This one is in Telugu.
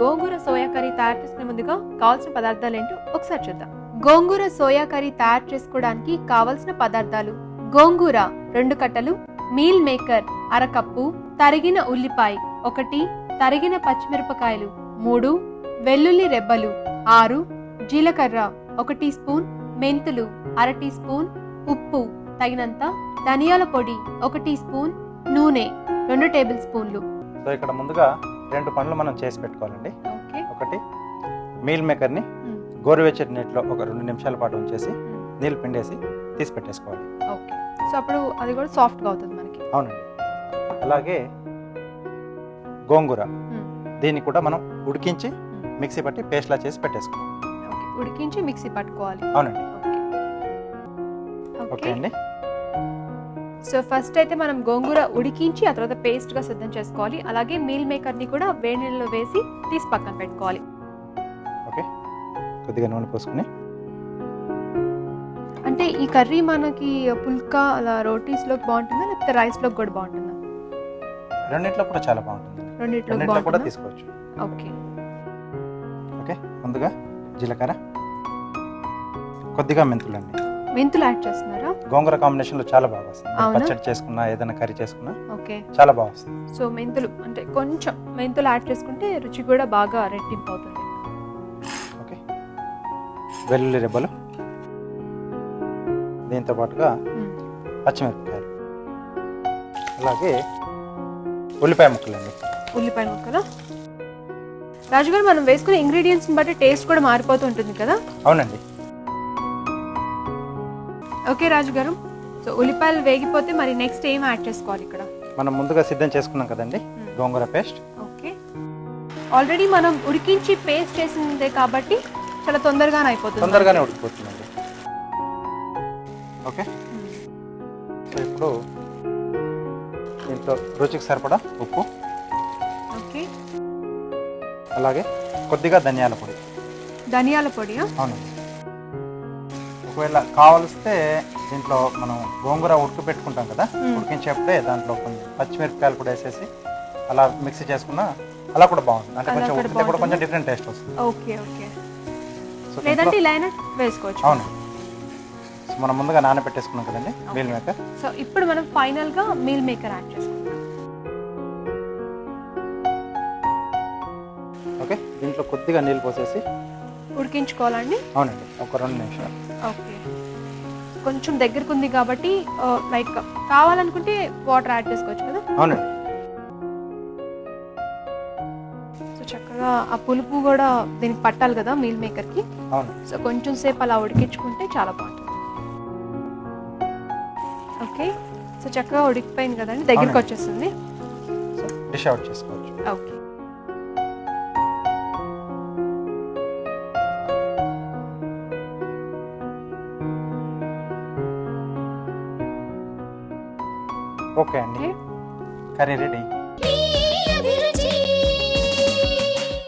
గోంగూర సోయా కర్రీ తయారు చేసుకునే ముందుగా కావాల్సిన పదార్థాలు ఏంటో ఒకసారి చూద్దాం. గోంగూర సోయా కర్రీ తయారు చేసుకోవడానికి కావలసిన పదార్థాలు గోంగూర రెండు కట్టలు మీల్ మేకర్ అరకప్పు తరిగిన ఉల్లిపాయ ఒకటి తరిగిన పచ్చిమిరపకాయలు మూడు వెల్లుల్లి రెబ్బలు ఆరు జీలకర్ర ఒక టీ స్పూన్ మెంతులు అర టీ స్పూన్ ఉప్పు తగినంత ధనియాల పొడి ఒక టీ స్పూన్ నూనె రెండు టేబుల్ స్పూన్లు. సో ఇక్కడ ముందుగా రెండు పనులు మనం చేసి పెట్టుకోవాలండి. ఒకటి మీల్ మేకర్ని గోరువెచ్చటి నీటిలో ఒక రెండు నిమిషాల పాటు ఉంచేసి నీళ్ళు పిండేసి తీసి పెట్టేసుకోవాలి. ఓకే. సో అప్పుడు అది కూడా సాఫ్ట్గా అవుతుంది మనకి. అవునండి. అలాగే గోంగూర. దీన్ని కూడా మనం ఉడికించి మిక్సీ పట్టి పేస్ట్లా చేసి పెట్టేసుకోవాలి. ఉడికించి మిక్సీ పట్టుకోవాలి. అవునండి. Okay okay. అండి. సో ఫస్ట్ అయితే మనం గోంగూర ఉడికించి ఆ తర్వాత పేస్ట్గా సిద్ధం చేసుకోవాలి. అలాగే మీల్ మేకర్ని కూడా వేడి నీళ్ళలో వేసి తీసి పక్కన పెట్టుకోవాలి. ఓకే. కొద్దిగా నూనె పోసుకుని. అంటే ఈ కర్రీ మనకి పుల్కా అలా రోటీస్లోకి బాగుంటుందా? లేకపోతే రైస్లోకి కూడా బాగుంటుందా? రెండింటిలో కూడా చాలా బాగుంటుంది. రెండిట్లో కూడా తీసుకోవచ్చు. ఓకే. ఓకే. ముందుగా జీలకర్ర. కొద్దిగా మెంతులండి మెంతులు యాడ్ చేస్తున్నారా? గోంగూర కాంబినేషన్లో చాలా బాగా వస్తుంది? పచ్చడి చేసుకున్నా ఏదైనా కర్రీ చేసుకున్నా ఓకే. చాలా బాగా వస్తుంది. సో మెంతులు అంటే కొంచెం మెంతులు యాడ్ చేసుకుంటే రుచి కూడా బాగా రెట్టింపు అవుతుంది ఓకే. వెల్లుల్లి రెబ్బలు. దీంతో పాటుగా. పచ్చిమిరపకాయలు. అలాగే ఉల్లిపాయ ముక్కలండి. ఉల్లిపాయ ముక్కలు? రాజుగారు మనం వేసుకునే ఇంగ్రీడియంట్స్ని బట్టి టేస్ట్ కూడా మారిపోతూ ఉంటుంది కదా? అవునండి. ఓకే రాజు గారు సో ఉల్లిపాయలు వేగిపోతే మరి నెక్స్ట్ ఏం యాడ్ చేసుకోవాలి ఇక్కడ? మనం ముందుగా సిద్ధం చేసుకున్నాం కదండి మ్మ్. గోంగూర పేస్ట్. ఓకే. ఆల్రెడీ మనం ఉడికించి పేస్ట్ చేసిందే కాబట్టి చాలా తొందరగానే అయిపోతుంది. తొందరగానే ఉడికిపోతుందండి. ఓకే. సో ఇప్పుడు దీంట్లో రుచికి సరిపడా ఉప్పు. ఓకే. అలాగే కొద్దిగా ధనియాల పొడి. ధనియాల పొడియా? అవునండి. ఒకవేళ కావలిస్తే దీంట్లో మనం గోంగూర ఉడక పెట్టుకుంటాం కదా. ఉడికించేప్పుడే దాంట్లో కొన్ని పచ్చిమిరపకాయలు కూడా వేసేసి అలా మిక్సీ చేసుకున్నా అలా కూడా బాగుంటుంది. అంటే కొంచెం ఉడికితే కూడా కొంచెం? డిఫరెంట్ టేస్ట్ వస్తుంది. Okay okay. సో లేదంటే దీంట్లో- ఇలా అయినా వేసుకోవచ్చు. అవును. సో మనం ముందుగా నానబెట్టేసుకున్నాం కదండి మీల్ మేకర్ సో ఇప్పుడు మనం ఫైనల్గా మీల్ మేకర్ యాడ్ చేసుకుంటాం ఓకే దీంట్లో కొద్దిగా నీళ్ళు పోసేసి ఉడికించుకోవాలండి? అవునండి ఒక రెండు నిమిషాలు. ఓకే. కొంచెం దగ్గరకు ఉంది కాబట్టి లైక్ కావాలనుకుంటే వాటర్ యాడ్ చేసుకోవచ్చు కదా? అవునండి. సో చక్కగా ఆ పులుపు కూడా దీనికి పట్టాలి కదా మీల్ మేకర్కి? అవును. సో కొంచెం సేపు అలా ఉడికించుకుంటే చాలా బాగుంటుంది. ఓకే. సో చక్కగా ఉడికిపోయింది కదండి దగ్గరికి అవునండి. వచ్చేస్తుంది డిష్ అవుట్ చేసుకోవచ్చు. ఓకే. ఓకే అండి. Curry ready.